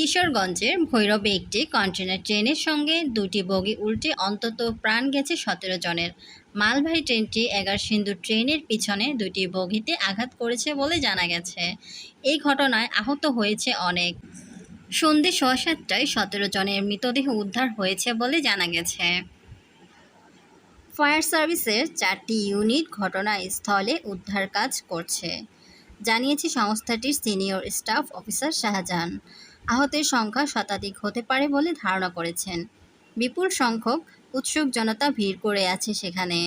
কিশোরগঞ্জের ভৈরবে একটি কন্টেনার ট্রেনের সঙ্গে দুটি বগি উল্টে অন্তত প্রাণ গেছে সতেরো জনের। মালবাহী ট্রেনটি এগার সিন্ধু ট্রেনের পিছনে দুটি বগিতে আঘাত করেছে বলে জানা গেছে। এই ঘটনায় আহত হয়েছে অনেক। সন্ধে সোয়া সাতটায় সতেরো জনের মৃতদেহ উদ্ধার হয়েছে বলে জানা গেছে। ফায়ার সার্ভিসের চারটি ইউনিট ঘটনাস্থলে উদ্ধার কাজ করছে। জানিয়েছে সংস্থাটির সিনিয়র স্টাফ অফিসার শাহজাহান। আহতের সংখ্যা শতাধিক হতে পারে বলে ধারণা করেছেন। বিপুল সংখ্যক উৎসুক জনতা ভিড় করে আছে সেখানে।